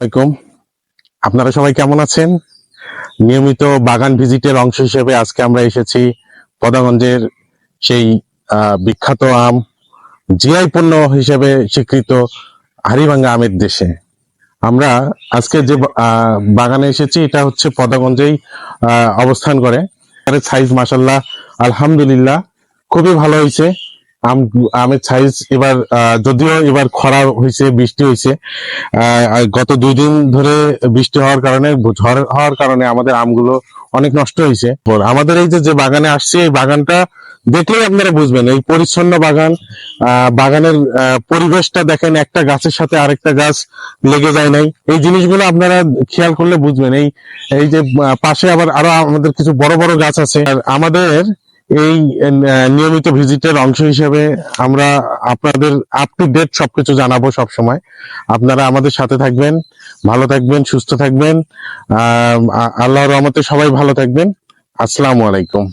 আলাইকুম। আপনারা সবাই কেমন আছেন? নিয়মিত বাগান ভিজিটের অংশ হিসেবে আজকে আমরা এসেছি পদাগঞ্জের সেই বিখ্যাত আম জিআই পণ্য হিসেবে স্বীকৃত হারিভাঙ্গা আমের দেশে। আমরা আজকে যে বাগানে এসেছি, এটা হচ্ছে পদাগঞ্জেই অবস্থান করে। সাইজ মাসাল্লাহ আলহামদুলিল্লাহ, খুবই ভালো হয়েছে। আম, আমের সাইজ এবার যদিও এবার খরা হয়েছে, বৃষ্টি হয়েছে গত দুই দিন ধরে বৃষ্টি হওয়ার কারণে, ঝড় হওয়ার কারণে আমাদের আমগুলো অনেক নষ্ট হয়েছে। আমাদের এই যে বাগানে আসছে, এই বাগানটা দেখলেই আপনারা বুঝবেন, এই পরিচ্ছন্ন বাগান বাগানের পরিবেশটা দেখেন, একটা গাছের সাথে আরেকটা গাছ লেগে যায় নাই। এই জিনিসগুলো আপনারা খেয়াল করলে বুঝবেন, এই এই যে পাশে আবার আরও আমাদের কিছু বড় বড় গাছ আছে। আর আমাদের এই নিয়মিত ভিজিটের অংশ হিসেবে আমরা আপনাদের আপ টু ডেট সবকিছু জানাব সব সময় আপনারা আমাদের সাথে থাকবেন, ভালো থাকবেন, সুস্থ থাকবেন। আহ আল্লাহর রহমতে সবাই ভালো থাকবেন। আসসালামু আলাইকুম।